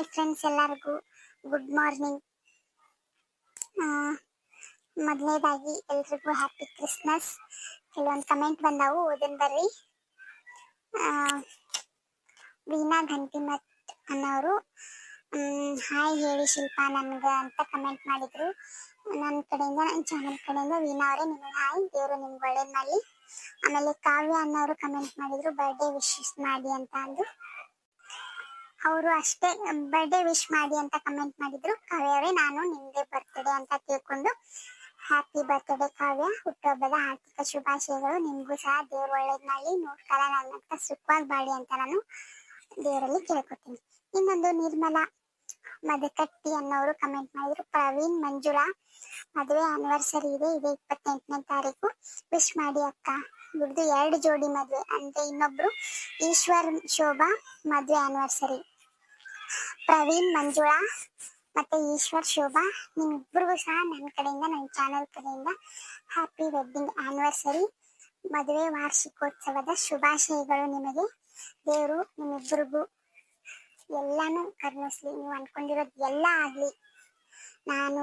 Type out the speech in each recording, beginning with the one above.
Hi friends ಎಲ್ಲರಿಗೂ. Good morning ಮೊದಲನೇದಾಗಿ ಎಲ್ರಿಗೂ ಹ್ಯಾಪಿ ಕ್ರಿಸ್ಮಸ್ ಕೆಲವೊಂದು ಕಮೆಂಟ್ ಬಂದಾವು, ಓದನ್ ಬರ್ರಿ. ವೀಣಾ ಗಂಟಿಮತ್ ಅನ್ನೋರು ಹಾಯ್ ಹೇಳಿ ಶಿಲ್ಪ ನನ್ಗೆ ಅಂತ ಕಮೆಂಟ್ ಮಾಡಿದ್ರು. ನನ್ನ ಕಡೆಯಿಂದ ನನ್ನ ಚಾನಲ್ ಕಡೆಯಿಂದ ವೀಣಾ ಅವರೇ ನಿಮಗೆ ಹಾಯ್, ದೇವರು ನಿಮ್ಗೆ ಒಳ್ಳೇದು ಮಾಡಲಿ. ಆಮೇಲೆ ಕಾವ್ಯ ಅನ್ನೋರು ಕಮೆಂಟ್ ಮಾಡಿದ್ರು ಬರ್ಡೇ ವಿಶಸ್ ಮಾಡಿ ಅಂತ ಅಂದು ಅವರು ಅಷ್ಟೇ ಬರ್ಡೇ ವಿಶ್ ಮಾಡಿ ಅಂತ ಕಮೆಂಟ್ ಮಾಡಿದ್ರು. ಕಾವ್ಯವೇ, ನಾನು ನಿಮ್ಗೆ ಬರ್ತ್ಡೇ ಅಂತ ತಿಳ್ಕೊಂಡು ಹ್ಯಾಪಿ ಬರ್ತ್ಡೇ ಕಾವ್ಯ. ಹುಟ್ಟುಹಬ್ಬದ ಆರ್ಥಿಕ ಶುಭಾಶಯಗಳು. ನಿಮ್ಗೂ ಸಹ ದೇವ್ರ ಒಳ್ಳೇದ್ ಮಾಡಿ ನೋಡ್ಕಾಲ ಕಾಲ ನನ್ನಂತ ಸುಖವಾಗಿ ಬಾಳಿ ಅಂತ ನಾನು ದೇವರಲ್ಲಿ ಕೇಳ್ಕೊತೀನಿ. ಇನ್ನೊಂದು ನಿರ್ಮಲಾ ಮದಕಟ್ಟಿ ಅನ್ನೋರು ಕಮೆಂಟ್ ಮಾಡಿದ್ರು. ಪ್ರವೀಣ್ ಮಂಜುಳಾ, ಮದುವೆ ಆನಿವರ್ಸರಿ ಇದೆ. ಇದೆ ಇಪ್ಪತ್ತೆಂಟನೇ ತಾರೀಕು. ವಿಶ್ ಮಾಡಿ ಅಕ್ಕ. ಇವ್ರದ್ದು ಎರಡು ಜೋಡಿ ಮದುವೆ. ಅಂದ್ರೆ ಇನ್ನೊಬ್ರು ಈಶ್ವರ್ ಶೋಭಾ, ಮದುವೆ ಆನಿವರ್ಸರಿ ಪ್ರವೀಣ್, ಮಂಜುಳಾ ಮತ್ತೆ ಈಶ್ವರ್, ಶೋಭಾ ನಿಮ್ಮಿಬ್ಬರಿಗೂ ಸಹ ನನ್ನ ಕಡೆಯಿಂದ ನನ್ನ ಚಾನೆಲ್ ಕಡೆಯಿಂದ ಹ್ಯಾಪಿ ವೆಡ್ಡಿಂಗ್ ಆನಿವರ್ಸರಿ ಮದುವೆ ವಾರ್ಷಿಕೋತ್ಸವದ ಶುಭಾಶಯಗಳು ನಿಮಗೆ. ದೇವರು ನಿಮ್ಮಿಬ್ಬರಿಗೂ ಎಲ್ಲಾನು ಕರುಣಿಸ್ಲಿ. ನೀವು ಅನ್ಕೊಂಡಿರೋದು ಎಲ್ಲ ಆಗ್ಲಿ. ನಾನು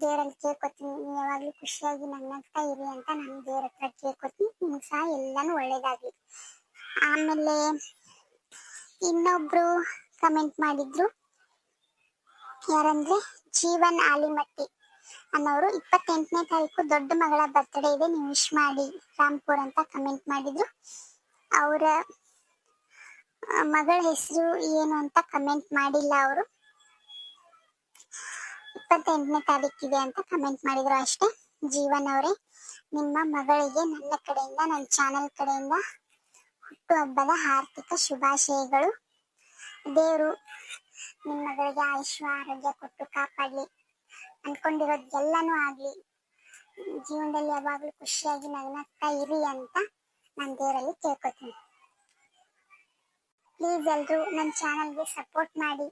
ದೇವರಲ್ಲಿ ಕೇಳ್ಕೊತೀನಿ. ನೀವು ಯಾವಾಗ್ಲೂ ಖುಷಿಯಾಗಿ ನನ್ನಂತ ಇರಿ ಅಂತ ನಾನು ದೇವ್ರ ಹತ್ರ ಕೇಳ್ಕೊತೀನಿ. ನಿಮ್ಗೆ ಸಹ ಎಲ್ಲಾನು ಒಳ್ಳೇದಾಗ್ಲಿ. ಆಮೇಲೆ ಇನ್ನೊಬ್ರು ಕಮೆಂಟ್ ಮಾಡಿದ್ರು. ಯಾರಂದ್ರೆ ಜೀವನ್ ಆಲಿಮಟ್ಟಿ ಅನ್ನೋರು ಇಪ್ಪತ್ತೆಂಟನೇ ತಾರೀಕು ದೊಡ್ಡ ಮಗಳ ಬರ್ತ್ಡೇ ಇದೆ, ನೀವು ವಿಶ್ ಮಾಡಿ ರಾಮ್ಪುರ್ ಅಂತ ಕಮೆಂಟ್ ಮಾಡಿದ್ರು. ಅವರ ಮಗಳ ಹೆಸರು ಏನು ಅಂತ ಕಮೆಂಟ್ ಮಾಡಿಲ್ಲ ಅವರು. ಇಪ್ಪತ್ತೆಂಟನೇ ತಾರೀಕಿದೆ ಅಂತ ಕಮೆಂಟ್ ಮಾಡಿದ್ರು ಅಷ್ಟೇ. ಜೀವನ್ ಅವರೇ, ನಿಮ್ಮ ಮಗಳಿಗೆ ನನ್ನ ಕಡೆಯಿಂದ, ನನ್ನ ಚಾನೆಲ್ ಕಡೆಯಿಂದ ಹುಟ್ಟುಹಬ್ಬದ ಆರ್ಥಿಕ ಶುಭಾಶಯಗಳು. ದೇವರು ನಿಮ್ಮ ಮಗಳಿಗೆ ಆಯುಷ್ಯ, ಆರೋಗ್ಯ ಕೊಟ್ಟು ಕಾಪಾಡ್ಲಿ ಅನ್ಕೊಂಡಿರೋದು ಎಲ್ಲಾನು ಆಗ್ಲಿ. ಜೀವನದಲ್ಲಿ ಯಾವಾಗಲೂ ಖುಷಿಯಾಗಿ ನಗ್ನಗ್ತಾ ಇರಿ ಅಂತ ನಾನು ದೇವರಲ್ಲಿ ಕೇಳ್ಕೊತೀನಿ. ಪ್ಲೀಸ್ ಎಲ್ರು ನನ್ನ ಚಾನಲ್ಗೆ ಸಪೋರ್ಟ್ ಮಾಡಿ.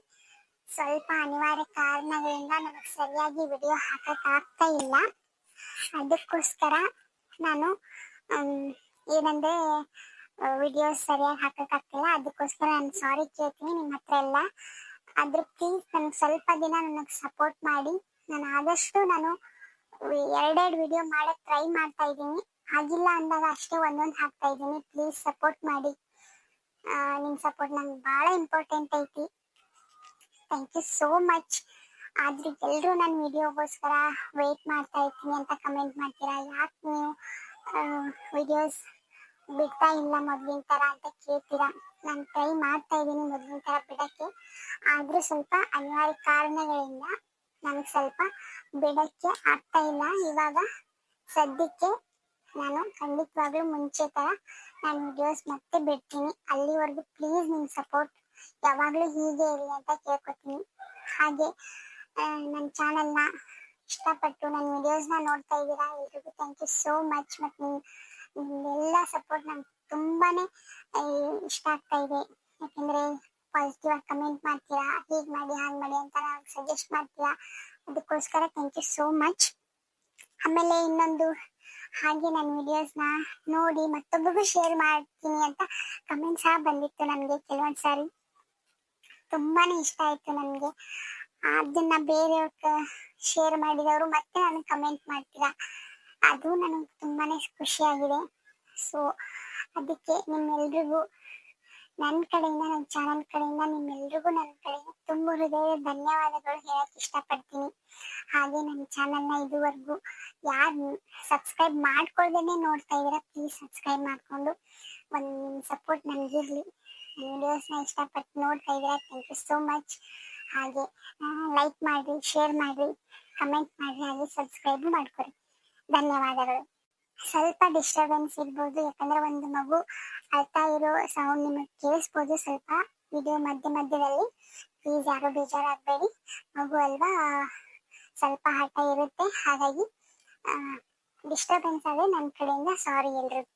ಸ್ವಲ್ಪ ಅನಿವಾರ್ಯ ಕಾರಣಗಳಿಂದ ನನಗೆ ಸರಿಯಾಗಿ ವಿಡಿಯೋ ಹಾಕಕ್ ಆಗ್ತಾ ಇಲ್ಲ. ಅದಕ್ಕೋಸ್ಕರ ನಾನು ಏನಂದ್ರೆ ವಿಡಿಯೋ ಸರಿಯಾಗಿ ಹಾಕಕ್ ಆಗ್ತಿಲ್ಲ ಅದಕ್ಕೋಸ್ಕರ ನಾನು ಸಾರಿ ಕೇಳ್ತೀನಿ ನಿಮ್ಮ ಹತ್ರ ಎಲ್ಲ. ಆದ್ರೆ ಪ್ಲೀಸ್ ನನ್ಗೆ ಸ್ವಲ್ಪ ದಿನ ನನಗೆ ಸಪೋರ್ಟ್ ಮಾಡಿ. ನಾನು ಆದಷ್ಟು ನಾನು ಎರಡೆರಡು ವಿಡಿಯೋ ಮಾಡಕ್ ಟ್ರೈ ಮಾಡ್ತಾ ಇದ್ದೀನಿ. ಆಗಿಲ್ಲ ಅಂದಾಗ ಅಷ್ಟೇ ಒಂದೊಂದು ಹಾಕ್ತಾ ಇದ್ದೀನಿ. ಪ್ಲೀಸ್ ಸಪೋರ್ಟ್ ಮಾಡಿ. ನಿಮ್ಮ ನಿಮ್ ಸಪೋರ್ಟ್ ನಂಗೆ ಬಹಳ ಇಂಪಾರ್ಟೆಂಟ್ ಐತಿ. ಥ್ಯಾಂಕ್ ಯು ಸೋ ಮಚ್ ಆದ್ರೆ ಎಲ್ಲರೂ ನನ್ನ ವಿಡಿಯೋಗೋಸ್ಕರ ವೇಟ್ ಮಾಡ್ತಾ ಇರ್ತೀನಿ ಅಂತ ಕಮೆಂಟ್ ಮಾಡ್ತೀರಾ? ಯಾಕೆ ನೀವು ವಿಡಿಯೋಸ್ ಬಿಡ್ತಾ ಇಲ್ಲ ಮೊದ್ಲಿನ ತರ ಅಂತ ಕೇಳ್ತೀರಾ? ನಾನು ಟ್ರೈ ಮಾಡ್ತಾ ಇದ್ದೀನಿ ಮೊದ್ಲಿನ ತರ ಬಿಡಕ್ಕೆ. ಆದ್ರೂ ಸ್ವಲ್ಪ ಅನಿವಾರ್ಯ ಕಾರಣಗಳಿಂದ ನನಗೆ ಸ್ವಲ್ಪ ಬಿಡಕ್ಕೆ ಆಗ್ತಾ ಇಲ್ಲ. ಇವಾಗ ಸದ್ಯಕ್ಕೆ ನಾನು ಖಂಡಿತವಾಗ್ಲೂ ಮುಂಚೆ ತರ ನಾನು ವಿಡಿಯೋಸ್ ಮತ್ತೆ ಬಿಡ್ತೀನಿ. ಅಲ್ಲಿವರೆಗೂ ಪ್ಲೀಸ್ ನಿಮ್ ಸಪೋರ್ಟ್ ಯಾವಾಗ್ಲೂ ಹೀಗೆ ಇರಲಿ ಅಂತ ಕೇಳ್ಕೊತೀನಿ. ಹಾಗೆ ನನ್ನ ಚಾನಲ್ನ ಇಷ್ಟಪಟ್ಟು ನನ್ನ ವಿಡಿಯೋಸ್ನ ನೋಡ್ತಾ ಇದ್ದೀರಾ? ಎಲ್ರಿಗೂ ಥ್ಯಾಂಕ್ ಯು ಸೋ ಮಚ್ ಮತ್ತು ನಿಮ್ಮೆಲ್ಲ ಸಪೋರ್ಟ್ ನಂಗೆ ತುಂಬಾನೇ ಇಷ್ಟ ಆಗ್ತಾ ಇದೆ. ಯಾಕಂದ್ರೆ ಪಾಸಿಟಿವ್ ಆಗಿ ಕಮೆಂಟ್ ಮಾಡ್ತೀರಾ, ಹೀಗೆ ಮಾಡಿ, ಹಾಗೆ ಮಾಡಿ ಅಂತ ಸಜೆಸ್ಟ್ ಮಾಡ್ತೀರಾ. ಅದಕ್ಕೋಸ್ಕರ ಥ್ಯಾಂಕ್ ಯು ಸೋ ಮಚ್ ಆಮೇಲೆ ಇನ್ನೊಂದು, ಹಾಗೆ ನನ್ನ ವಿಡಿಯೋಸ್ನ ನೋಡಿ ಮತ್ತೊಬ್ಬರಿಗೂ ಶೇರ್ ಮಾಡ್ತೀನಿ ಅಂತ ಕಮೆಂಟ್ ಸಹ ಬಂದಿತ್ತು ನನಗೆ ಕೆಲವೊಂದು ಸಾರಿ. ತುಂಬಾನೇ ಇಷ್ಟ ಆಯ್ತು ನನಗೆ ಅದನ್ನ ಬೇರೆಯವ್ರ ಶೇರ್ ಮಾಡಿದವರು ಮತ್ತೆ ನನಗೆ ಕಮೆಂಟ್ ಮಾಡ್ತೀರಾ. ಅದು ನನಗೆ ತುಂಬಾನೇ ಖುಷಿಯಾಗಿದೆ. ಸೊ ಅದಕ್ಕೆ ನಿಮ್ಮೆಲ್ರಿಗೂ ನನ್ನ ಕಡೆಯಿಂದ ನನ್ನ ಚಾನಲ್ ಕಡೆಯಿಂದ, ನಿಮ್ಮೆಲ್ರಿಗೂ ನನ್ನ ಕಡೆಯಿಂದ ತುಂಬ ಹೃದಯದ ಧನ್ಯವಾದಗಳು ಹೇಳಕ್ ಇಷ್ಟಪಡ್ತೀನಿ. ಹಾಗೆ ನನ್ನ ಚಾನಲ್ನ ಇದುವರೆಗೂ ಯಾರು ಸಬ್ಸ್ಕ್ರೈಬ್ ಮಾಡ್ಕೊಳ್ದೇನೆ ನೋಡ್ತಾ ಇದ್ದೀರಾ ಪ್ಲೀಸ್ ಸಬ್ಸ್ಕ್ರೈಬ್ ಮಾಡಿಕೊಂಡು ಒಂದು ನಿಮ್ಮ ಸಪೋರ್ಟ್ ನನಗಿರಲಿ ನನ್ನ ವಿಡಿಯೋಸ್ನ ಇಷ್ಟಪಟ್ಟು ನೋಡ್ತಾ ಇದ್ದೀರಾ ಥ್ಯಾಂಕ್ ಯು ಸೋ ಮಚ್ ಹಾಗೆ ಲೈಕ್ ಮಾಡಿರಿ ಶೇರ್ ಮಾಡಿರಿ ಕಮೆಂಟ್ ಮಾಡಿರಿ, ಹಾಗೆ ಸಬ್ಸ್ಕ್ರೈಬ್ ಮಾಡ್ಕೊರಿ. ಧನ್ಯವಾದಗಳು. ಸ್ವಲ್ಪ ಡಿಸ್ಟರ್ಬೆನ್ಸ್ ಇರ್ಬೋದು, ಯಾಕಂದ್ರೆ ಒಂದು ಮಗು ಅಳ್ತಾ ಇರೋ ಸೌಂಡ್ ನಿಮಗೆ ಕೇಳಿಸ್ಬೋದು ಸ್ವಲ್ಪ ವಿಡಿಯೋ ಮಧ್ಯ ಮಧ್ಯದಲ್ಲಿ. ಪ್ಲೀಸ್ ಯಾರು ಬೇಜಾರಾಗಬೇಡಿ. ಮಗು ಅಲ್ವಾ? ಸ್ವಲ್ಪ ಹಠ ಇರುತ್ತೆ. ಹಾಗಾಗಿ ಡಿಸ್ಟರ್ಬೆನ್ಸ್ ಆದರೆ ನನ್ನ ಕಡೆಯಿಂದ ಸಾರಿ ಎಲ್ರಿಗೂ.